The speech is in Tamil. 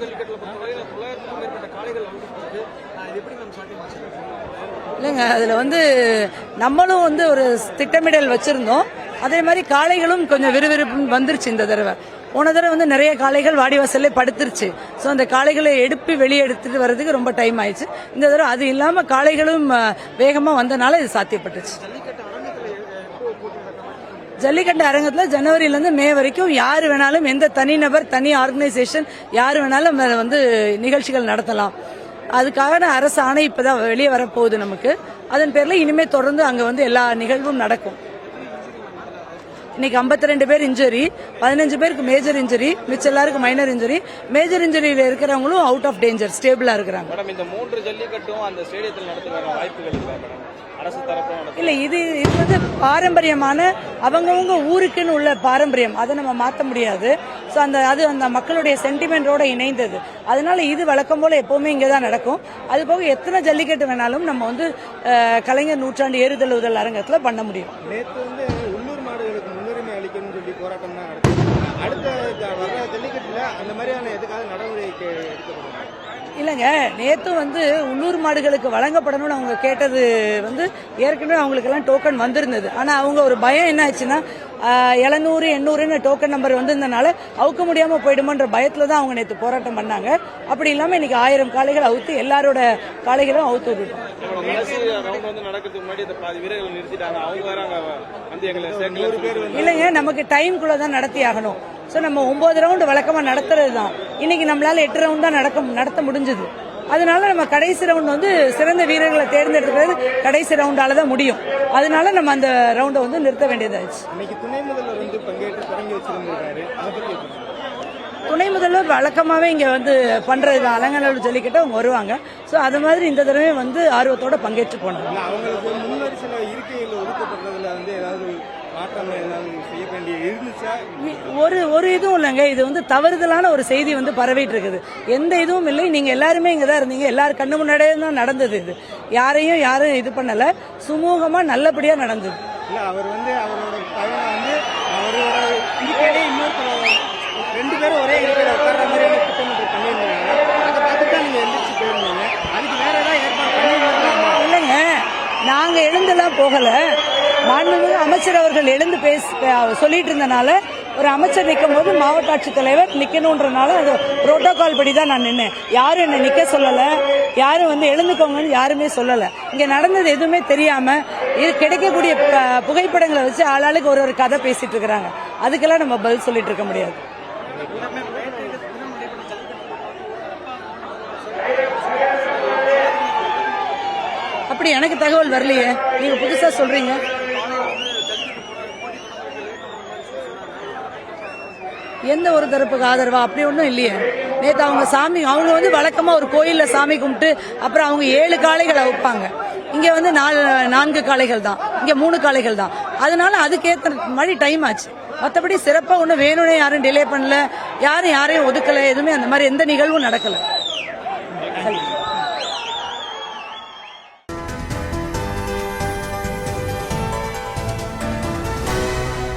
திருப்பூர் ஜல்லிக்கட்டுல பொறுத்தவரையில தொள்ளாயிரத்துக்கும் மேற்பட்ட காளைகள் வந்து இருக்கு ஆஹ் இது எப்படி நம்ம சாட்டியம் இல்லைங்க அதில் வந்து நம்மளும் வந்து ஒரு திட்டமிடல் வச்சுருந்தோம். அதே மாதிரி காளைகளும் கொஞ்சம் விறுவிறுப்பு வந்துருச்சு இந்த தடவை. போன தடவை வந்து நிறைய காளைகள் வாடிவாசல்லே படுத்துருச்சு. ஸோ அந்த காளைகளை எடுப்பி வெளியே எடுத்துட்டு வர்றதுக்கு ரொம்ப டைம் ஆயிடுச்சு. இந்த தடவை அது இல்லாமல் காளைகளும் வேகமாக வந்தனால இது சாத்தியப்பட்டுச்சு. ஜல்லிக்கட்டு அரங்கத்தில் ஜனவரியிலேருந்து மே வரைக்கும் யார் வேணாலும் எந்த தனிநபர் தனி ஆர்கனைசேஷன் யார் வேணாலும் வந்து நிகழ்ச்சிகள் நடத்தலாம். அதுக்காக அரசு ஆணை இப்பதான் வெளியே வரப்போகுது நமக்கு. அதன் பேரில் இனிமேல் தொடர்ந்து அங்கே வந்து எல்லா நிகழ்வும் நடக்கும். இன்னைக்கு 52 ரெண்டு பேர் இன்ஜுரி பதினஞ்சு பேருக்கு மேஜர் இன்ஜுரி மிச்சம் எல்லாருக்கும் மைனர் இன்ஜுரி மேஜர் இன்ஜுரியில இருக்கிறவங்களும் அவுட் ஆஃப் டேஞ்சர் ஸ்டேபிளா இருக்கிறாங்க. மேடம் இந்த மூன்று ஜல்லிக்கட்டும் அந்த ஸ்டேடியத்தில் நடத்துகிற வாய்ப்புகள் அரசு இல்ல இது இது வந்து பாரம்பரியமான அவங்கவங்க ஊருக்குன்னு உள்ள பாரம்பரியம். அதை நம்ம மாத்த முடியாது. ஸோ அந்த அது அந்த மக்களுடைய சென்டிமெண்டோட இணைந்தது. அதனால இது வழக்கம் போல எப்பவுமே இங்கே தான் நடக்கும். அது போக எத்தனை ஜல்லிக்கட்டு வேணாலும் நம்ம வந்து கலைஞர் நூற்றாண்டு ஏறுதழுவுதல் அரங்கத்தில் பண்ண முடியும். நேற்று முன்னுரிமை அளிக்கணும்னு சொல்லி போராட்டம் தான் நடத்துது அடுத்த த- வர்ற அந்த மாதிரியான எதுக்காக நடவடிக்கை எடுக்கப்படும். இல்லைங்க நேற்று வந்து உள்ளூர் மாடுகளுக்கு வழங்கப்படணும்னு அவங்க கேட்டது வந்து ஏற்கனவே அவங்களுக்கெல்லாம் டோக்கன் வந்திருந்தது. ஆனால் அவங்க ஒரு பயம் என்ன ஆச்சுன்னா எழுநூறு எண்ணூறுன்னு டோக்கன் நம்பர் வந்திருந்தனால அவுக்க முடியாமல் போயிடுமோன்ற பயத்தில் தான் அவங்க நேற்று போராட்டம் பண்ணாங்க. அப்படி இல்லாமல் இன்னைக்கு ஆயிரம் காளைகள் அவுத்து எல்லாரோட காளைகளும் அவுத்து விட்டுட்டோம். இல்லைங்க நமக்கு டைம்குள்ள தான் நடத்தி ஆகணும் ஸோ நம்ம ஒன்பது ரவுண்டு வழக்கமா நடத்துறது தான் இன்னைக்கு நம்மளால எட்டு ரவுண்ட் தான் நடக்க நடத்த முடிஞ்சது. அதனால நம்ம கடைசி ரவுண்ட் வந்து சிறந்த வீரர்களை தேர்ந்தெடுக்கிறது கடைசி ரவுண்டால தான் முடியும். அதனால நம்ம அந்த ரவுண்டை வந்து நிறுத்த வேண்டியதாச்சு துணை முதல்வர் வழக்கமாவே இங்க வந்து பண்றது தான் அலங்கநல்லூர் ஜல்லிக்கட்டு அவங்க வருவாங்க. ஸோ அது மாதிரி இந்த தடவை வந்து ஆர்வத்தோட பங்கேற்று போனாங்க. இல்ல அவங்களுக்கு முன்வரிசையில் இருக்கையில் ஒதுக்கப்படுறதுல வந்து ஏதாவது மாற்றம் ஏதாவது செய்ய வேண்டிய இருந்துச்சா ஒரு ஒரு இதுவும் இல்லைங்க. இது வந்து தவறுதலான ஒரு செய்தி வந்து பரவிட்டு இருக்குது எந்த இதுவும் இல்லை. நீங்க எல்லாருமே இங்க தான் இருந்தீங்க. எல்லாரும் கண்ணு முன்னாடியே தான் நடந்தது இது. யாரையும் யாரும் இது பண்ணல. சுமூகமா நல்லபடியா நடந்தது. இல்ல அவர் வந்து அவரோட பையனை வந்து அவரோட இருக்கையிலே இன்னொருத்தர் ரெண்டு பேரும் ஒரே இருக்கையில உட்கார்ற மாதிரியான திட்டமிட்டு பண்ணியிருந்தாங்க. அதை பார்த்துட்டு தான் நீங்க எந்திரிச்சு போயிருந்தீங்க. அதுக்கு வேற ஏதாவது ஏற்பாடு பண்ணியிருந்தாங்க இல்லைங்க. நாங்க எழுந்தெல்லாம் போகல. மாண்புமிகு அமைச்சர் அவர்கள் எழுந்து பேச சொல்லிட்டு இருந்தனால ஒரு அமைச்சர் நிற்கும் போது மாவட்ட ஆட்சித்தலைவர் நிற்கணுன்றனால அது புரோட்டோகால் படி தான் நான் நின்னேன். யாரும் என்னை நிற்க சொல்லலை. யாரும் வந்து எழுந்துக்கோங்கன்னு யாருமே சொல்லலை. இங்கே நடந்தது எதுவுமே தெரியாமல் இது கிடைக்கக்கூடிய புகைப்படங்களை வச்சு ஆளாளுக்கு ஒரு ஒரு கதை பேசிட்டு இருக்கிறாங்க. அதுக்கெல்லாம் நம்ம பதில் சொல்லிட்டு இருக்க முடியாது. அப்படி எனக்கு தகவல் வரலையே. நீங்க புதுசா சொல்றீங்க. எந்த ஒரு தரப்புக்கு ஆதரவா? அப்படி ஒன்றும் இல்லையே. நேற்று அவங்க சாமி அவங்க வந்து வழக்கமாக ஒரு கோயிலில் சாமி கும்பிட்டு அப்புறம் அவங்க ஏழு காளைகளை வைப்பாங்க. இங்கே வந்து நாலு நான்கு காளைகள் தான். இங்கே மூணு காளைகள் தான். அதனால அதுக்கேற்ற மாதிரி டைம் ஆச்சு. மற்றபடி சிறப்பாக ஒன்றும் வேணும்னே யாரும் டிலே பண்ணல. யாரும் யாரையும் ஒதுக்கலை. எதுவுமே அந்த மாதிரி எந்த நிகழ்வும் நடக்கலை.